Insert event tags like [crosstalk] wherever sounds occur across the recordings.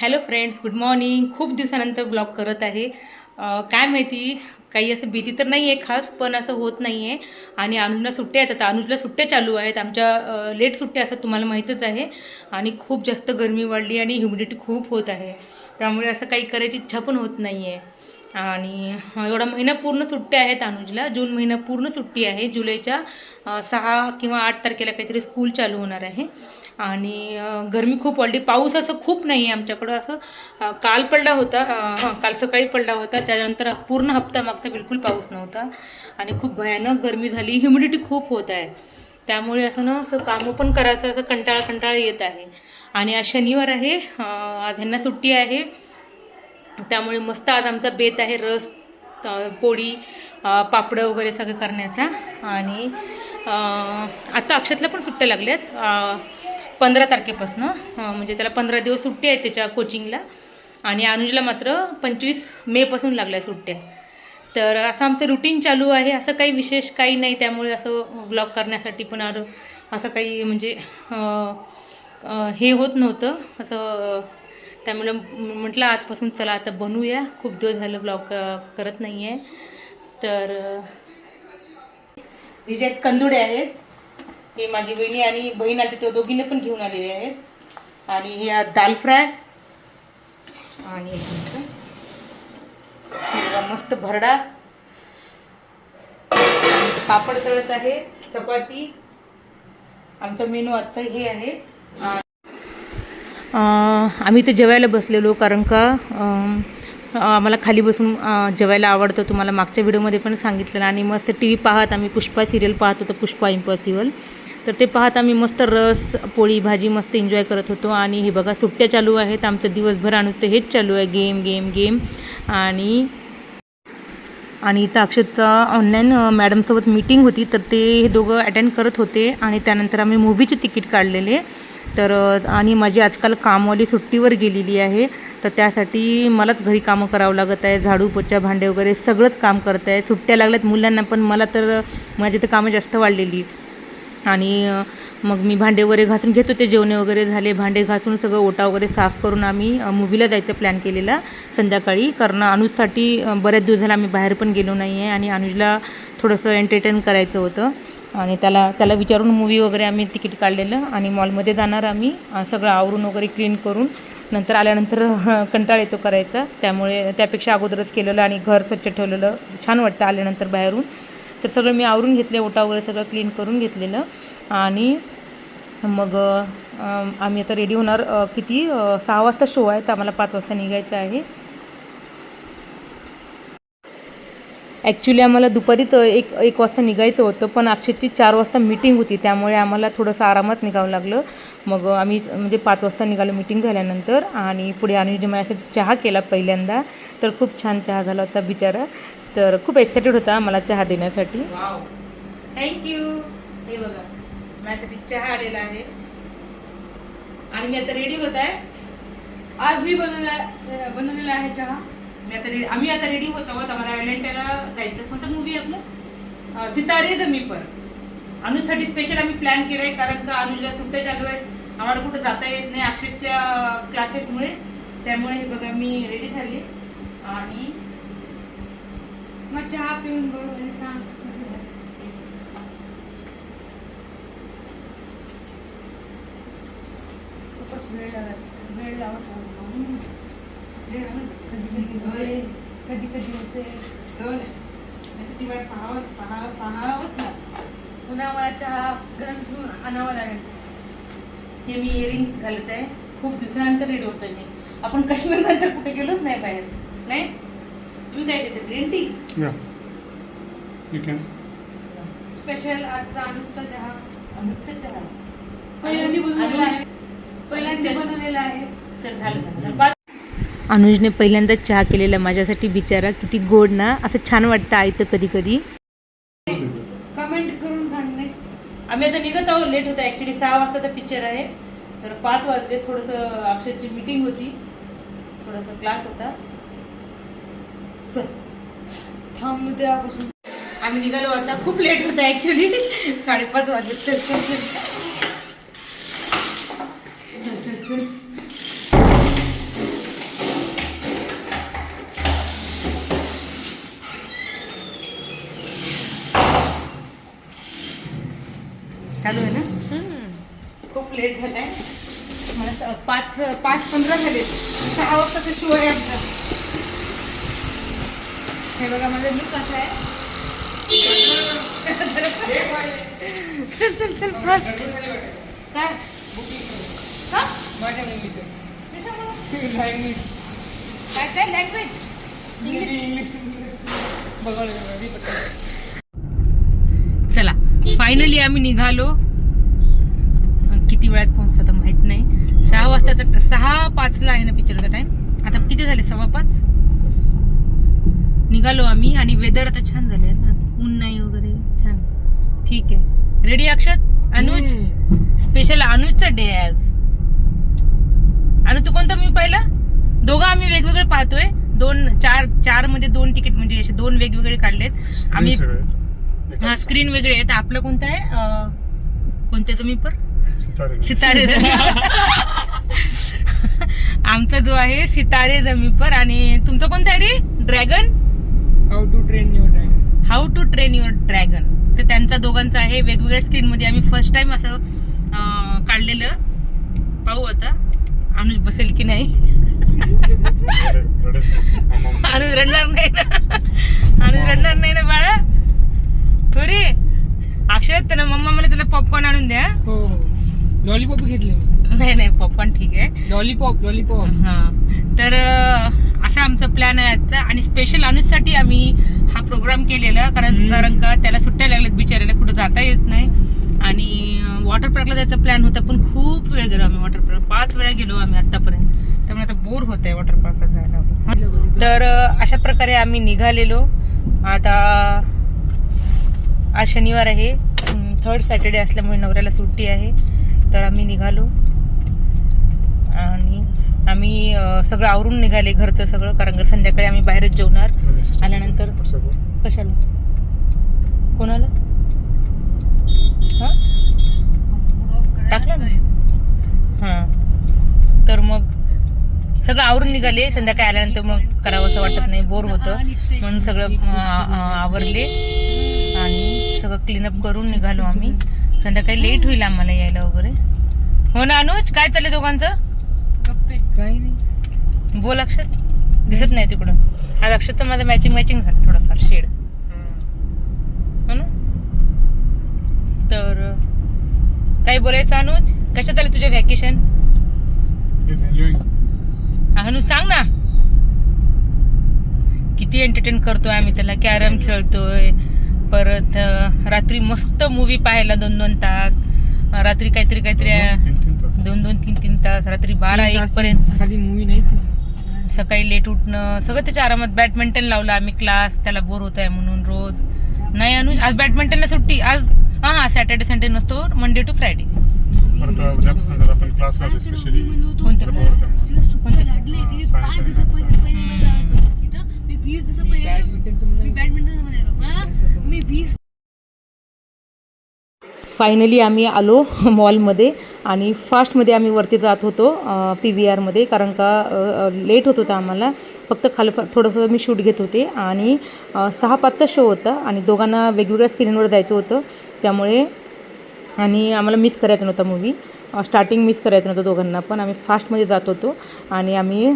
Hello friends good morning खूप दिवसानंतर blog करत आहे. काय माहिती काही असं भीती तर नाही आहे खास पण असं होत नाही आहे आणि अनुजला सुट्ट्या आहेत. आता अनुजला सुट्ट्या चालू आहेत. आमच्या लेट सुट्ट्या असतात तुम्हाला माहीतच आहे. आणि खूप जास्त गरमी वाढली आणि ह्युमिडिटी खूप होत आहे. त्यामुळे असं काही करायची इच्छा पण होत नाही आहे आणि एवढा महिना पूर्ण सुट्ट्या आहेत अनुजला. जून महिना पूर्ण सुट्टी आहे. जुलैच्या सहा किंवा आठ तारखेला काहीतरी स्कूल चालू होणार आहे. आणि गरमी खूप वाढली. पाऊस असं खूप नाही आहे आमच्याकडं. असं काल पडला होता. हां काल सकाळी पडला होता. त्यानंतर पूर्ण हप्ता मागता बिलकुल पाऊस नव्हता. आणि खूप भयानक गरमी झाली. ह्युमिडिटी खूप होत आहे. त्यामुळे असं ना असं कामं पण करायचं असं कंटाळा कंटाळा येत आहे. आणि आज शनिवार आहे. आज ह्यांना सुट्टी आहे. त्यामुळे मस्त आज आमचा बेत आहे रस पोळी पापडं वगैरे सगळं करण्याचा. आणि आता अक्षतला पण सुट्ट्या लागल्यात. पंधरा तारखेपासून. म्हणजे त्याला पंधरा दिवस सुट्ट्या आहेत त्याच्या कोचिंगला. आणि अनुजला मात्र पंचवीस मेपासून लागल्या सुट्ट्या. तर असं आमचं रुटीन चालू आहे. असं काही विशेष काही नाही. त्यामुळे असं ब्लॉग करण्यासाठी पण आर- असं काही म्हणजे हे होत नव्हतं. असं त्यामुळे म्हटलं आजपासून चला आता बनवूया खूप दिवस झालं ब्लॉग करत नाही आहे तर हे जे आहेत कंदुडे आहेत. हे माझी बहिणी आणि बहीण आली ते दोघींनी पण घेऊन आलेले आहेत. आणि हे दाल फ्राय. आणि मस्त भरडा. पापड तळत आहे. चपाती. आमचा मेनू आजचा हे आहे. आम्ही ते जेवायला बसलेलो कारण का आम्हाला खाली बसून जेवायला आवडतं. तुम्हाला मागच्या व्हिडिओमध्ये पण सांगितलेलं आणि मस्त टी व्ही पाहत आम्ही पुष्पा सिरियल पाहत होतो पुष्पा इम्पॉसिबल. तर ते पाहत आम्ही मस्त रस पोळी भाजी मस्त एन्जॉय करत होतो. आणि हे बघा सुट्ट्या चालू आहेत. आमचं दिवसभर आणूचं हेच चालू आहे. Game game game. आणि आणि इथं अक्षतचा ऑनलाईन मॅडमसोबत मीटिंग होती. तर ते हे दोघं अटेंड करत होते. आणि त्यानंतर आम्ही मूवीचे तिकीट काढलेले. तर आणि माझी आजकाल कामवाली सुट्टीवर गेलेली आहे. तर त्यासाठी मलाच घरी कामं करावं लागत आहे. झाडू पोचा भांडे वगैरे सगळंच काम करत आहे. सुट्ट्या लागल्यात मुलांना पण. मला तर माझी तर कामं जास्त वाढलेली. आणि मग मी भांडे वगैरे घासून घेत होते. जेवणे वगैरे झाले. भांडे घासून सगळं ओटा वगैरे साफ करून आम्ही मूवीला जायचं प्लॅन केलेला संध्याकाळी. कारण अनुजसाठी बऱ्याच दिवस झाला आम्ही बाहेर पण गेलो नाही आहे आणि अनुजला थोडंसं एंटरटेन करायचं होतं. आणि त्याला त्याला विचारून मूवी वगैरे आम्ही तिकीट काढलेलं आणि मॉलमध्ये जाणार आम्ही. सगळं आवरून वगैरे क्लीन करून नंतर आल्यानंतर कंटाळ येतो करायचा. त्यामुळे त्यापेक्षा अगोदरच केलेलं आणि घर स्वच्छ ठेवलेलं छान वाटतं आल्यानंतर बाहेरून. तर सगळं मी आवरून घेतले ओटा वगैरे सगळं क्लीन करून घेतलेलं. आणि मग आम्ही आता रेडी होणार किती? सहा वाजता शो आहे तर आम्हाला पाच वाजता निघायचं आहे. ॲक्च्युली आम्हाला दुपारीच एक एक वाजता निघायचं होतं पण अक्षरची चार वाजता मीटिंग होती त्यामुळे आम्हाला थोडंसं आरामात निघावं लागलं. मग आम्ही म्हणजे पाच वाजता निघालो मीटिंग झाल्यानंतर आणि पुढे अनुजने माझ्यासाठी चहा केला पहिल्यांदा. तर खूप छान चहा झाला होता बिचारा. तर खूप एक्सायटेड होता मला चहा देण्यासाठी. थँक्यू हे बघा माझ्यासाठी चहा आलेला आहे. आणि मी आता रेडी होत आहे. आज मी बनवला बनवलेला आहे चहा. मी आता रेडी आम्ही आता रेडी होत. आहोत आम्हाला आयलंडला जायचं. कोणता मूवी आपलं? अं, सितारे द मी पण अनुजसाठी स्पेशल आम्ही प्लॅन केलाय कारण का अनुजला सुट्ट्या चालू आहेत. आम्हाला कुठं जाता येत नाही अक्षरच्या क्लासेसमुळे त्यामुळे हे बघा मी रेडी झाली आणि मग चहा पिऊन बरोबर सांग खूपच वेळ लागत वेळ लावत कधी कधी होते कधी कधी होते ती वाट पाहावं पाहावं पाहावंच ना पुन्हा मला चहा गरम करून आणावा लागेल. हे मी इयरिंग घालत आहे. खूप दिवसानंतर रेडी होतोय मी. आपण काश्मीर नंतर कुठे गेलोच नाही बाहेर. नाही? तुम्ही काय देते ग्रीन टी. स्पेशल आजचा अनुपचा चहा. अमृत चहा. पहिल्यांदा बनवलेला आहे. पहिल्यांदा बनवलेला आहे. तर झालं. बस. अनुजने पहिल्यांदा चहा केलेला माझ्यासाठी बिचारा. किती गोड ना. असं छान वाटतं आयतं कधी कधी कमेंट करून सांगणे आम्ही आता निघत आहोत. लेट होता ऍक्च्युली सहा वाजताचा पिक्चर आहे. तर पाच वाजले. थोडंसं अक्षरची मीटिंग होती. थोडासा क्लास होता. चल. थांबलो तेव्हापासून. आम्ही निघालो. आता खूप लेट होता ऍक्च्युली साडेपाच वाजले. चल. चालू आहे ना? खूप लेट झालाय. मला पाच पाच पंधरा झाले सहा वाजताचा शो आहे आमचा. हे बघा माझा लुक कसा आहे. काय? हा? काय काय? लँग्वेज बघा फायनली आम्ही निघालो. किती वेळात पोहोचतो माहीत नाही. सहा वाजता सहा पाचला आहे ना पिक्चरचा टाइम आता किती झाले? सव्वा पाच? निघालो आम्ही आणि वेदर आता छान झाले ना. ऊन नाही वगैरे. छान. ठीक आहे. रेडी अक्षत? अनुज? स्पेशल अनुजचा डे आहे आज. आणि तू कोणता मी पाहिला? दोघं आम्ही वेगवेगळे पाहतोय. दोन चार चारमध्ये दोन तिकीट म्हणजे असे दोन वेगवेगळे काढलेत. आम्ही हा स्क्रीन वेगळे आहे. तर आपलं कोणतं आहे? अं, कोणत्या तुम्ही पर सितारे आमचा जो आहे सितारे जमी पर. आणि तुमचा कोणता आहे रे? Dragon how to train your driver how to train your dragon तर त्यांचा दोघांचा आहे. वेगवेगळ्या स्क्रीन मध्ये आम्ही फर्स्ट टाइम असं काढलेलं. पाहू आता. अनुज बसेल की नाही. अनुज रडणार नाही ना? अनुज रडणार नाही ना बाळा? रे अक्षरात त्याला मम्मा मला त्याला पॉपकॉर्न आणून द्या हो लॉलीपॉप घेतले मी नाही नाही पॉपकॉर्न ठीक आहे लॉलीपॉप लॉलीपॉप हा तर अं, असा आमचा प्लॅन आहे आजचा आणि स्पेशल अनुजसाठी आम्ही हा प्रोग्राम केलेला कारण हम्म. कारण का त्याला सुट्ट्या लागल्यात बिचारायला कुठं जाता येत नाही आणि वॉटर पार्कला जायचा प्लॅन होता पण खूप वेळ गेलो आम्ही वॉटर पार्क पाच वेळा गेलो आम्ही आतापर्यंत त्यामुळे आता बोर होत आहे वॉटर पार्कला जायला तर अं, अशा प्रकारे आम्ही निघालेलो आता आज शनिवार आहे. थर्ड सॅटर्डे असल्यामुळे नवऱ्याला सुट्टी आहे. तर आम्ही निघालो. आणि आम्ही सगळं आवरून निघाले घरचं सगळं कारण संध्याकाळी आम्ही बाहेरच जेवणार. आल्यानंतर कशाला? कोणाला? हा? टाकलं ना? हां. तर मग सगळं आवरून निघाले. संध्याकाळी आल्यानंतर मग करावं असं वाटत नाही. बोर होतं. म्हणून सगळं आवरले. आणि सगळं क्लीनअप करून निघालो आम्ही. संध्याकाळी लेट होईल आम्हाला यायला वगैरे. हो ना अनुज? काय चाललंय दोघांचं? काही नाही बोल अक्षत. दिसत नाही तिकडून. आज अक्षत तर माझं मॅचिंग मॅचिंग झालं थोडंफार शेड हो ना? तर काय बोलायचं अनुज? कशात आलं तुझे व्हॅकेशन अनुज सांग ना. किती एंटरटेन करतोय आम्ही त्याला. कॅरम खेळतोय. परत रात्री मस्त मूवी पाहायला दोन दोन तास रात्री काहीतरी काहीतरी दोन दोन तीन तीन तास. रात्री बारा एक पर्यंत. खाली मूवी आहे. सकाळी लेट उठणं सगळं त्याच्या आरामात बॅडमिंटन लावलं आम्ही क्लास त्याला बोर होत आहे म्हणून रोज. नाही अनुज आज बॅडमिंटनला सुट्टी. आज हा सॅटर्डे संडे नसतो मंडे टू फ्रायडे आपण क्लास लावतो म्हणा. मी वीस फायनली आम्ही आलो मॉलमध्ये आणि फास्टमध्ये आम्ही वरती जात होतो पी व्ही आरमध्ये कारण का लेट होत होता आम्हाला. फक्त खाली थोडंसं मी शूट घेत होते. आणि सहा पाचचा शो होता आणि दोघांना वेगवेगळ्या स्क्रीनवर जायचं होतं. त्यामुळे आणि आम्हाला मिस करायचा नव्हता मूवी स्टार्टिंग मिस करायचं नव्हतं दोघांना पण. आम्ही फास्टमध्ये जात होतो. आणि आम्ही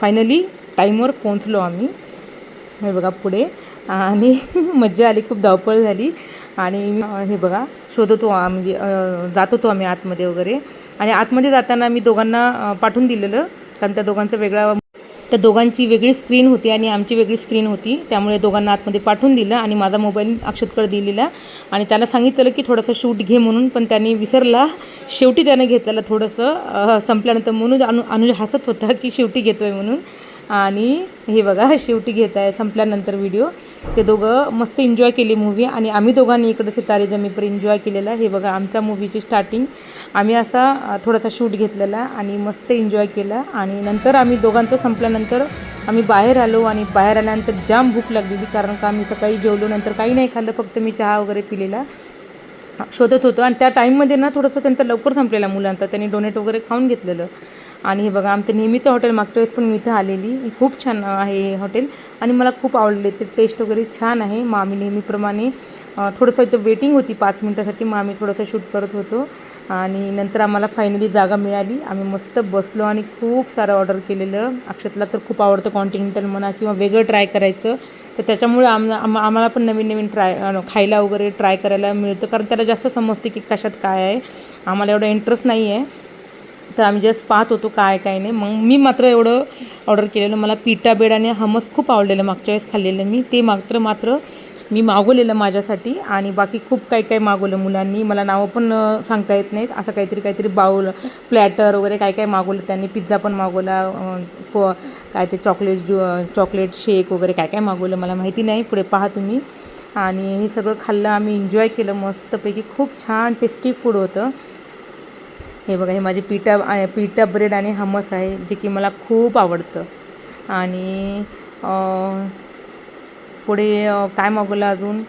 फायनली टाईमवर पोहोचलो आम्ही. हे बघा पुढे. आणि [laughs] मज्जा आली खूप धावपळ झाली. आणि हे बघा शोधत म्हणजे जात होतो आम्ही आतमध्ये वगैरे. आणि आतमध्ये जाताना मी दोघांना पाठवून दिलेलं कारण त्या दोघांचा वेगळा त्या दोघांची वेगळी स्क्रीन होती आणि आमची वेगळी स्क्रीन होती. त्यामुळे दोघांना आतमध्ये पाठवून दिलं आणि माझा मोबाईल अक्षतकडे दिलेला. आणि त्याला सांगितलं की थोडंसं शूट घे म्हणून पण त्यांनी विसरला. शेवटी त्यानं घेतलेलं थोडंसं संपल्यानंतर म्हणून अनु अनुज हसत होता की शेवटी घेतोय म्हणून. आणि हे बघा शेवटी घेत आहे संपल्यानंतर व्हिडिओ ते दोघं मस्त एन्जॉय केली मूवी आणि आम्ही दोघांनी इकडं सितारे जमीपर एन्जॉय केलेला. हे बघा आमच्या मूवीची स्टार्टिंग आम्ही असा थोडासा शूट घेतलेला आणि मस्त एन्जॉय केला. आणि नंतर आम्ही दोघांचं संपल्यानंतर आम्ही बाहेर आलो आणि बाहेर आल्यानंतर जाम भूक लागलेली कारण का आम्ही सकाळी जेवलो नंतर काही नाही खाल्लं फक्त मी चहा वगैरे पिलेला. शोधत होतो. आणि त्या टाईममध्ये ना थोडंसं त्यांचं लवकर संपलेला मुलांचा. त्यांनी डोनेट वगैरे खाऊन घेतलेलं. आणि हे बघा आमचं नेहमीचं हॉटेल मागच्या वेळेस पण मी इथं आलेली. खूप छान आहे हे हॉटेल आणि मला खूप आवडले. ते टेस्ट वगैरे छान आहे. मग आम्ही नेहमीप्रमाणे थोडंसं इथं वेटिंग होती पाच मिनटासाठी. मग आम्ही थोडंसं शूट करत होतो. आणि नंतर आम्हाला फायनली जागा मिळाली. आम्ही मस्त बसलो आणि खूप सारं ऑर्डर केलेलं. अक्षतला तर खूप आवडतं कॉन्टिनेंटल म्हणा किंवा वेगळं ट्राय करायचं. तर त्याच्यामुळे आम आम- आम्हाला पण नवीन नवीन ट्राय खायला वगैरे ट्राय करायला मिळतं. कारण त्याला जास्त समजते की कशात काय आहे. आम्हाला एवढा इंटरेस्ट नाही आहे तर आम्ही जस्ट पाहत होतो काय काय नाही. मग मी मात्र एवढं ऑर्डर केलेलं. मला पिठा बेड आणि हमस खूप आवडलेलं मागच्या वेळेस खाल्लेलं मी. ते मात्र मात्र मी मागवलेलं माझ्यासाठी आणि बाकी खूप काही काही मागवलं मुलांनी. मला नावं पण सांगता येत नाहीत. असं काहीतरी काहीतरी बाऊल प्लॅटर वगैरे काय काय मागवलं. त्यांनी पिझ्झा पण मागवला. काय ते चॉकलेट ज्यू चॉकलेट शेक वगैरे काय काय मागवलं मला माहिती नाही. पुढे पहा तुम्ही. आणि हे सगळं खाल्लं. आम्ही एन्जॉय केलं. मस्तपैकी खूप छान टेस्टी फूड होतं. हे बघा हे माझे पिठा पिठा ब्रेड आणि हमस आहे जे की मला खूप आवडतं. आणि पुढे काय मागवलं अजून?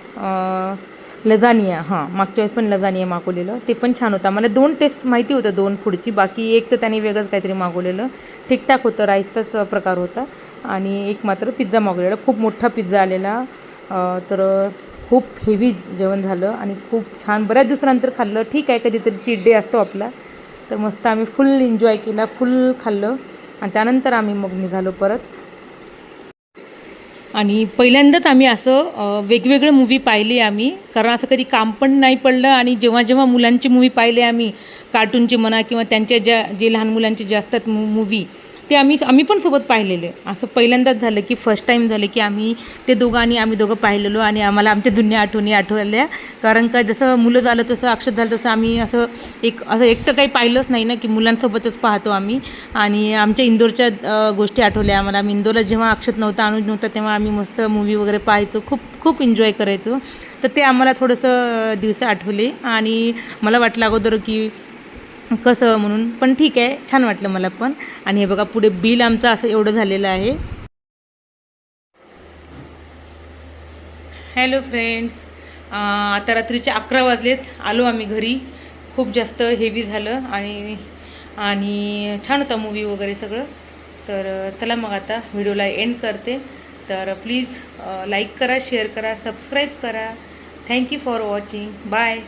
लजानिया हां मागच्या वेळेस पण लजानिया मागवलेलं. ते पण छान होतं. मला दोन टेस्ट माहिती होतं दोन फूडची बाकी एक तर त्याने वेगळंच काहीतरी मागवलेलं. ठीकठाक होतं राईसचाच प्रकार होता. आणि एक मात्र पिझ्झा मागवलेला. खूप मोठा पिझ्झा आलेला. तर खूप हेवी जेवण झालं. आणि खूप छान. बऱ्याच दिवसानंतर खाल्लं. ठीक आहे कधीतरी चीट डे असतो आपला. तर मस्त आम्ही फुल एन्जॉय केला फुल खाल्लं. आणि त्यानंतर आम्ही मग निघालो परत. आणि पहिल्यांदाच आम्ही असं वेगवेगळं मूवी पाहिले आम्ही. कारण असं कधी काम पण नाही पडलं आणि जेव्हा जेव्हा मुलांची मूवी पाहिले आम्ही कार्टूनचे म्हणा किंवा त्यांच्या ज्या जे लहान मुलांचे जे असतात मूवी ते आम्ही आम्ही पण सोबत पाहिलेले. असं पहिल्यांदाच झालं की फर्स्ट टाईम झालं की आम्ही ते दोघं आणि आम्ही दोघं पाहिलेलो आणि आम्हाला आमच्या जुन्या आठवणी आठवल्या. कारण का जसं मुलं झालं तसं अक्षत झालं तसं आम्ही असं एक असं एकटं काही पाहिलंच नाही ना की मुलांसोबतच पाहतो आम्ही. आणि आमच्या इंदोरच्या गोष्टी आठवल्या आम्हाला. आम्ही इंदोरला जेव्हा अक्षत नव्हता अनुज नव्हता तेव्हा आम्ही मस्त मूवी वगैरे पाहायचो. खूप खूप एन्जॉय करायचो. तर ते आम्हाला थोडंसं दिवस आठवले. आणि मला वाटलं अगोदर की कसं म्हणून पण ठीक आहे छान वाटलं मला पण. आणि हे बघा पुढे बिल आमचं असं एवढं झालेलं आहे. हॅलो फ्रेंड्स आता रात्रीचे अकरा वाजलेत. आलो आम्ही घरी. खूप जास्त हेवी झालं आणि आणि छान होता मूवी वगैरे सगळं. तर चला मग आता व्हिडिओला एंड करते. तर प्लीज लाईक करा शेअर करा सबस्क्राईब करा. Thank you for watching bye